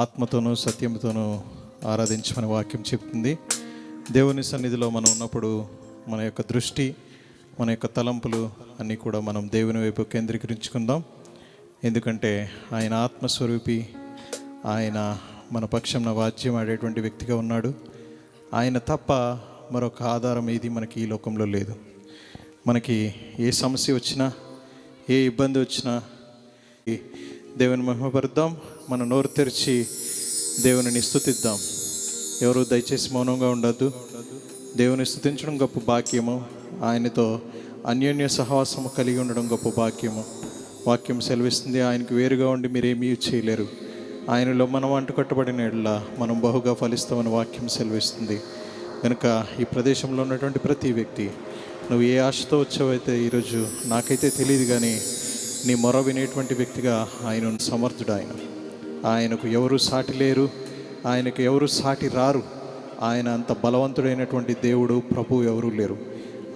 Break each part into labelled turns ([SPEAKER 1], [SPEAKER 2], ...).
[SPEAKER 1] ఆత్మతోనూ సత్యంతోనూ ఆరాధించమని వాక్యం చెప్తుంది. దేవుని సన్నిధిలో మనం ఉన్నప్పుడు మన యొక్క దృష్టి మన యొక్క తలంపులు అన్నీ కూడా మనం దేవుని వైపు కేంద్రీకరించుకుందాం. ఎందుకంటే ఆయన ఆత్మస్వరూపి ఆయన మన పక్షంన వాద్యం ఆడేటువంటి వ్యక్తిగా ఉన్నాడు. ఆయన తప్ప మరొక ఆధారం ఏది మనకి ఈ లోకంలో లేదు. మనకి ఏ సమస్య వచ్చినా ఏ ఇబ్బంది వచ్చినా దేవుని మహిమపరుద్దాం. మన నోరు తెరిచి దేవునిని స్తుతిద్దాం ఎవరు దయచేసి మౌనంగా ఉండద్దు. దేవుని స్థుతించడం గొప్ప భాగ్యము. ఆయనతో అన్యోన్య సహవాసము కలిగి ఉండడం గొప్ప భాగ్యము. వాక్యం సెలవిస్తుంది ఆయనకు వేరుగా ఉండి మీరేమీ చేయలేరు. ఆయనలో మనం అంటుకట్టబడిన ఎడ్ల మనం బహుగా ఫలిస్తామని వాక్యం సెలవిస్తుంది. కనుక ఈ ప్రదేశంలో ఉన్నటువంటి ప్రతి వ్యక్తి నువ్వు ఏ ఆశతో వచ్చావైతే ఈరోజు నాకైతే తెలియదు కానీ నీ మొర వినేటువంటి వ్యక్తిగా ఆయన సమర్థుడు ఆయన. ఆయనకు ఎవరు సాటి లేరు ఆయనకు ఎవరు సాటి రారు ఆయన అంత బలవంతుడైనటువంటి దేవుడు ప్రభు ఎవరూ లేరు.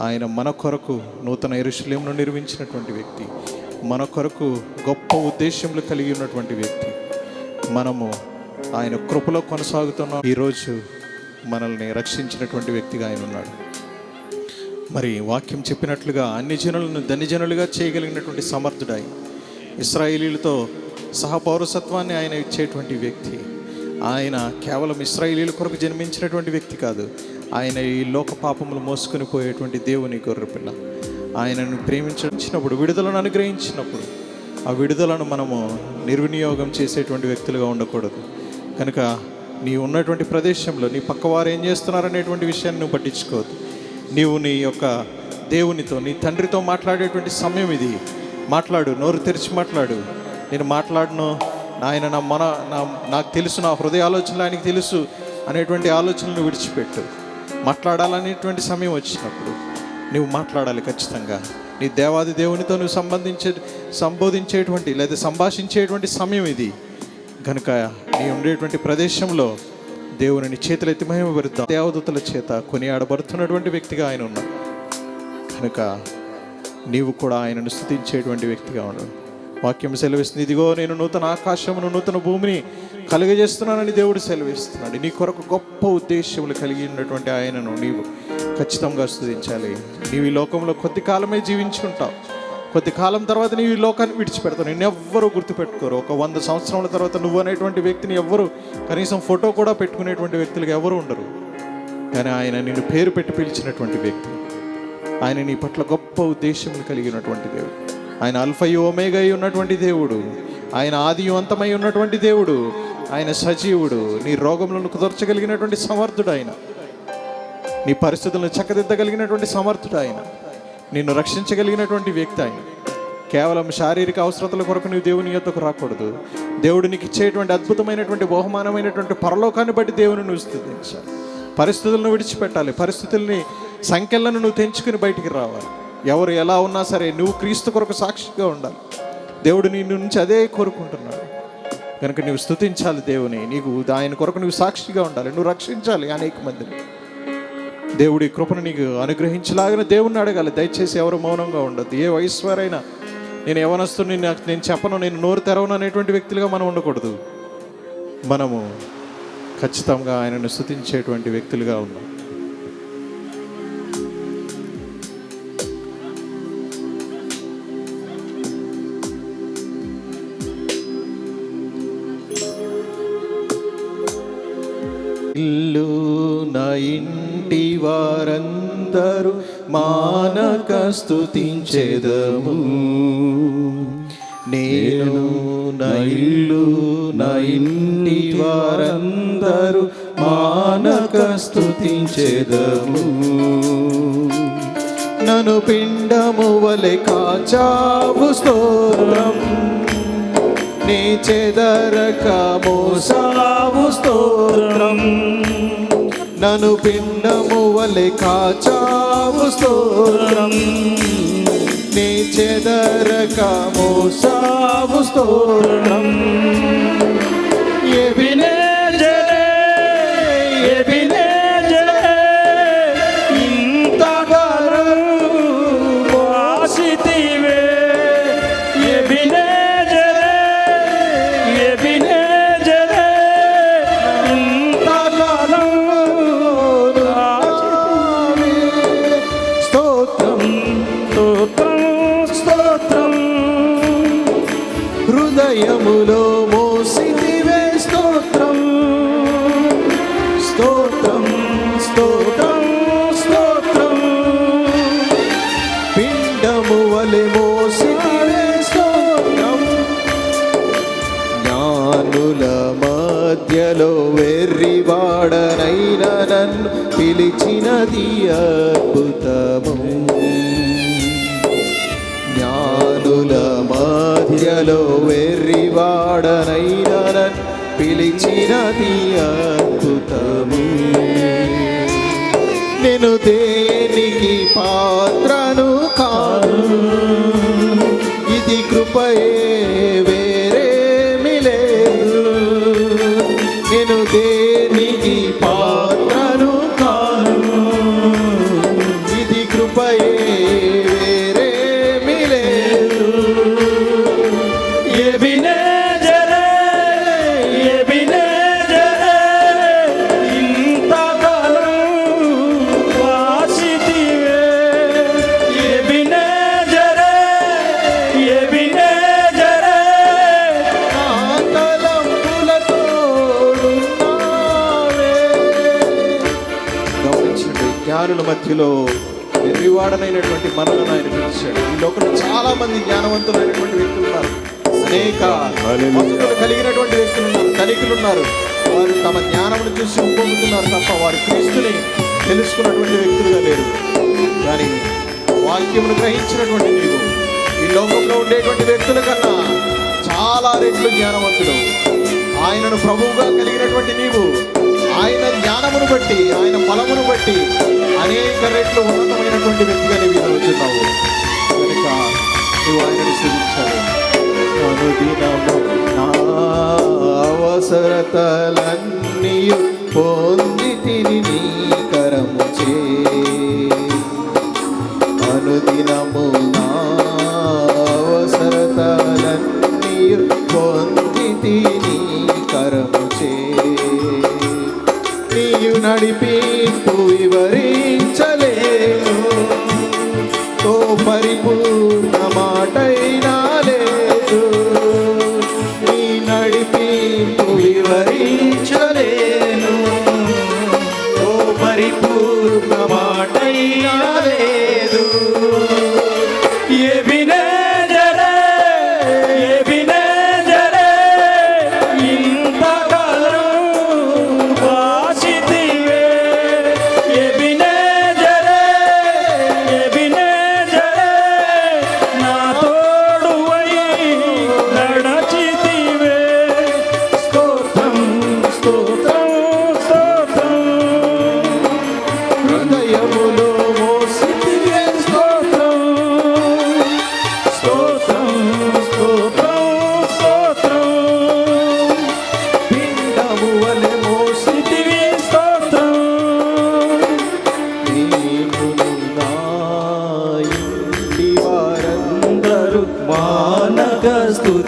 [SPEAKER 1] ఆయన మన కొరకు నూతన ఎరుశలేమును నిర్మించినటువంటి వ్యక్తి మన కొరకు గొప్ప ఉద్దేశ్యములు కలిగి ఉన్నటువంటి వ్యక్తి. మనము ఆయన కృపలో కొనసాగుతున్న. ఈరోజు మనల్ని రక్షించినటువంటి వ్యక్తిగా ఆయన ఉన్నాడు. మరి వాక్యం చెప్పినట్లుగా అన్ని జనులను ధనిజనులుగా చేయగలిగినటువంటి సమర్థుడాయి. ఇస్రాయేలీలతో సహపౌరసత్వాన్ని ఆయన ఇచ్చేటువంటి వ్యక్తి. ఆయన కేవలం ఇస్రాయేలీల కొరకు జన్మించినటువంటి వ్యక్తి కాదు. ఆయన ఈ లోక పాపములు మోసుకొని పోయేటువంటి దేవుని గొర్రెపిల్ల ఆయనను ప్రేమించినప్పుడు విడుదలను అనుగ్రహించినప్పుడు ఆ విడుదలను మనము నిర్వినియోగం చేసేటువంటి వ్యక్తులుగా ఉండకూడదు. కనుక నీ ఉన్నటువంటి ప్రదేశంలో నీ పక్కవారు ఏం చేస్తున్నారనేటువంటి విషయాన్ని నువ్వు పట్టించుకోవద్దు. నీవు నీ యొక్క దేవునితో నీ తండ్రితో మాట్లాడేటువంటి సమయం ఇది. మాట్లాడు నోరు తెరిచి మాట్లాడు. నేను మాట్లాడను. నాయన నా మన నా నాకు తెలుసు నా హృదయ ఆలోచనలు ఆయనకి తెలుసు అనేటువంటి ఆలోచనలు విడిచిపెట్టు. మాట్లాడాలనేటువంటి సమయం వచ్చినప్పుడు నువ్వు మాట్లాడాలి ఖచ్చితంగా. నీ దేవాది దేవునితో నువ్వు సంబంధించే సంబోధించేటువంటి లేదా సంభాషించేటువంటి సమయం ఇది. కనుక నీ ఉండేటువంటి ప్రదేశంలో దేవుని చేతులెత్తి మహిమపరుద్దాం. దేవదూతల చేత కొనియాడబడుతున్నటువంటి వ్యక్తిగా ఆయన ఉన్నాడు. కనుక నీవు కూడా ఆయనను స్థుతించేటువంటి వ్యక్తిగా ఉన్నాడు వాక్యం సెలవిస్తుంది. ఇదిగో నేను నూతన ఆకాశమును నూతన భూమిని కలుగజేస్తున్నానని దేవుడు సెలవిస్తున్నాడు. నీ కొరకు గొప్ప ఉద్దేశములు కలిగి ఉన్నటువంటి ఆయనను నీవు ఖచ్చితంగా స్థుతించాలి. నీవు ఈ లోకంలో కొద్ది కాలమే జీవించి ఉంటావు కొద్ది కాలం తర్వాత నీవు ఈ లోకాన్ని విడిచిపెడతావు. నేను ఎవ్వరూ గుర్తుపెట్టుకోరు. ఒక వంద సంవత్సరాల తర్వాత నువ్వు అనేటువంటి వ్యక్తిని ఎవ్వరు కనీసం ఫోటో కూడా పెట్టుకునేటువంటి వ్యక్తులుగా ఎవరు ఉండరు. కానీ ఆయన నిన్ను పేరు పెట్టి పిలిచినటువంటి వ్యక్తి. ఆయన నీ పట్ల గొప్ప ఉద్దేశం కలిగి ఉన్నటువంటి దేవుడు. ఆయన అల్ఫయు ఒమేగై ఉన్నటువంటి దేవుడు. ఆయన ఆది అంతమై ఉన్నటువంటి దేవుడు. ఆయన సజీవుడు. నీ రోగములను కుదర్చగలిగినటువంటి సమర్థుడు ఆయన. నీ పరిస్థితులను చక్కదిద్దగలిగినటువంటి సమర్థుడు ఆయన. నిన్ను రక్షించగలిగినటువంటి వ్యక్తి ఆయన. కేవలం శారీరక అవసరతల కొరకు నీవు దేవుని యొక్కకు రాకూడదు. దేవుడు నీకు ఇచ్చేటువంటి అద్భుతమైనటువంటి బహుమానమైనటువంటి పరలోకాన్ని బట్టి దేవుని నువ్వు స్థుతించాలి. పరిస్థితులను విడిచిపెట్టాలి. పరిస్థితుల్ని సంఖ్యలను నువ్వు తెంచుకుని బయటికి రావాలి. ఎవరు ఎలా ఉన్నా సరే నువ్వు క్రీస్తు కొరకు సాక్షిగా ఉండాలి. దేవుడు నీ నుంచి అదే కోరుకుంటున్నాడు. కనుక నువ్వు స్థుతించాలి దేవుని. నీకు ఆయన కొరకు నువ్వు సాక్షిగా ఉండాలి. నువ్వు రక్షించాలి అనేక మందిని. దేవుడి కృపను నీకు అనుగ్రహించలాగిన దేవుణ్ణి అడగాలి. దయచేసి ఎవరు మౌనంగా ఉండద్దు. ఏ వయసు వారైనా నేను యవనస్తుని నాకు నేను చెప్పను నేను నోరు తెరవను అనేటువంటి వ్యక్తులుగా మనం ఉండకూడదు. మనము ఖచ్చితంగా ఆయనను స్థుతించేటువంటి వ్యక్తులుగా ఉన్నాం. వారందరూ మానక స్థుతించెదము నేను నా ఇల్లు వారందరూ మానక స్థుతించెదము నను పిండము వలె కాచావు స్తోత్రం. నీ చెదరక మోసావు స్తోత్రం. నను పిండము వలె కాచావు స్తోత్రం. నీ చెదరక మోసావు స్తోత్రం. స్తోత్రం. హృదయములో మోసి
[SPEAKER 2] మోసిదివే స్తోత్రం. స్తోత్రం
[SPEAKER 1] స్తోత్రం స్తోత్రం. పిండము వలె మోసిదివే స్తోత్రం. జ్ఞానుల మధ్యలో వెర్రివాడనైన నన్ను పిలిచినది అద్భుతం మధ్యలో వెర్రివాడనైన నన్ను పిలిచినది అద్భుతము. నేను దేనికి పాత్రను కాను? ఇది కృపయే జ్ఞానుల మధ్యలో నిర్వివాడనైనటువంటి మనలను ఆయన పిలిచాడు. ఈ లోకంలో చాలా మంది జ్ఞానవంతులైనటువంటి వ్యక్తులు ఉన్నారు. అనేక కలిగినటువంటి వ్యక్తులు ఉన్నారు. ధనికులు ఉన్నారు. వారు తమ జ్ఞానమును చూసి ఉప్పొందుతున్నారు తప్ప వారు క్రీస్తుని తెలుసుకున్నటువంటి వ్యక్తులుగా లేరు. కానీ వాక్యమును గ్రహించినటువంటి నీవు ఈ లోకంలో ఉండేటువంటి వ్యక్తుల కన్నా చాలా రెట్లు జ్ఞానవంతుడు. ఆయనను ప్రభువుగా కలిగినటువంటి నీవు ఆయన జ్ఞానమును బట్టి ఆయన బలమును బట్టి అనేక రెట్లు ఉన్నతమైనటువంటి వ్యక్తిగా నీవు వచ్చున్నావు కనుక నువ్వు ఆయనను స్థుతించాలి. అనుదినము నా అవసరతలన్నీ నడిపింపు వివరించలేను తో పరిపూర్ణ మాటైనా లేదు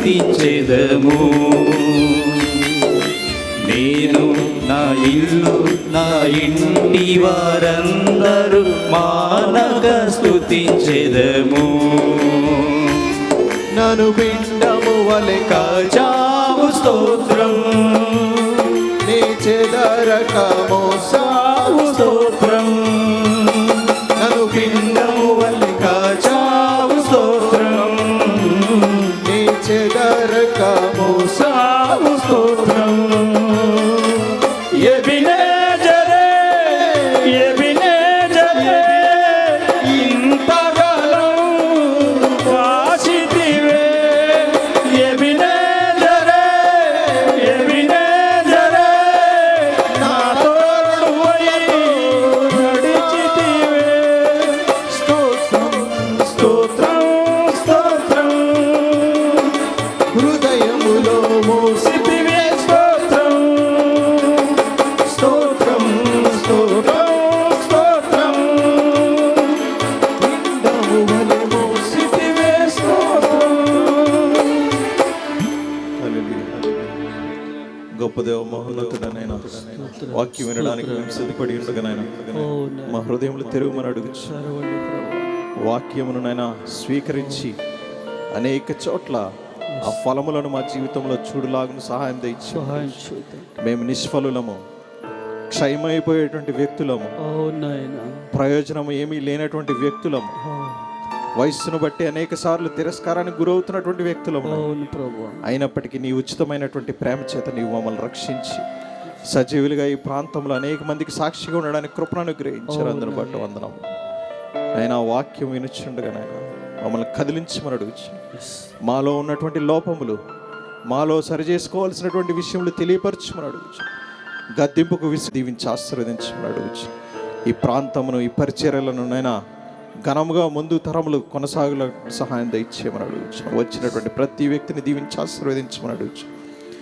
[SPEAKER 2] స్తుతించెదము నేను నా ఇల్లు నా ఇంటి వారందరూ మానక స్థుతించెదము
[SPEAKER 1] నను పిండము వలె కాచా
[SPEAKER 2] స్తోత్రం.
[SPEAKER 1] నీ చెదరక మోసావు
[SPEAKER 2] స్తోత్రం.
[SPEAKER 1] నను
[SPEAKER 2] పిండ be
[SPEAKER 1] గొప్ప దేవ మహోన్నతుడనైనా వాక్యం వినడానికి మేము సిద్ధపడి ఉండగానైనా. మా హృదయములు తెరువుమని అడుగుచు. వాక్యమును నైనా స్వీకరించి అనేక చోట్ల ఆ ఫలములను మా జీవితంలో చూడులాగును సహాయం దయచి.
[SPEAKER 3] చేద్దాం.
[SPEAKER 1] మేము నిష్ఫలులము క్షయమైపోయేటువంటి వ్యక్తులము ప్రయోజనం ఏమీ లేనటువంటి వ్యక్తులము వయస్సును బట్టి అనేక సార్లు తిరస్కారానికి గురవుతున్నటువంటి వ్యక్తులు
[SPEAKER 2] అవును ప్రభు.
[SPEAKER 1] అయినప్పటికీ నీ ఉచితమైనటువంటి ప్రేమ చేత నీవు మమ్మల్ని రక్షించి సజీవులుగా ఈ ప్రాంతంలో అనేక మందికి సాక్షిగా ఉండడానికి కృపను అనుగ్రహించారు. అందును బట్టి వందనం అయినా వాక్యం వినుచుండగా నాయన మమ్మల్ని కదిలించమని అడుగుచు. మాలో ఉన్నటువంటి లోపములు మాలో సరిచేసుకోవాల్సినటువంటి విషయములు తెలియపరచమని అడుగుచు. గద్దింపుకు విసి దీవించి ఆశీర్వదించమని అడుగుచు. ఈ ప్రాంతమును ఈ పరిచర్యలను నైనా ఘనముగా ముందు తరములు కొనసాగుల సహాయం దయచేయమని అడుగుచు వచ్చినటువంటి ప్రతి వ్యక్తిని దీవించి ఆశీర్వదించమని అడుగుచు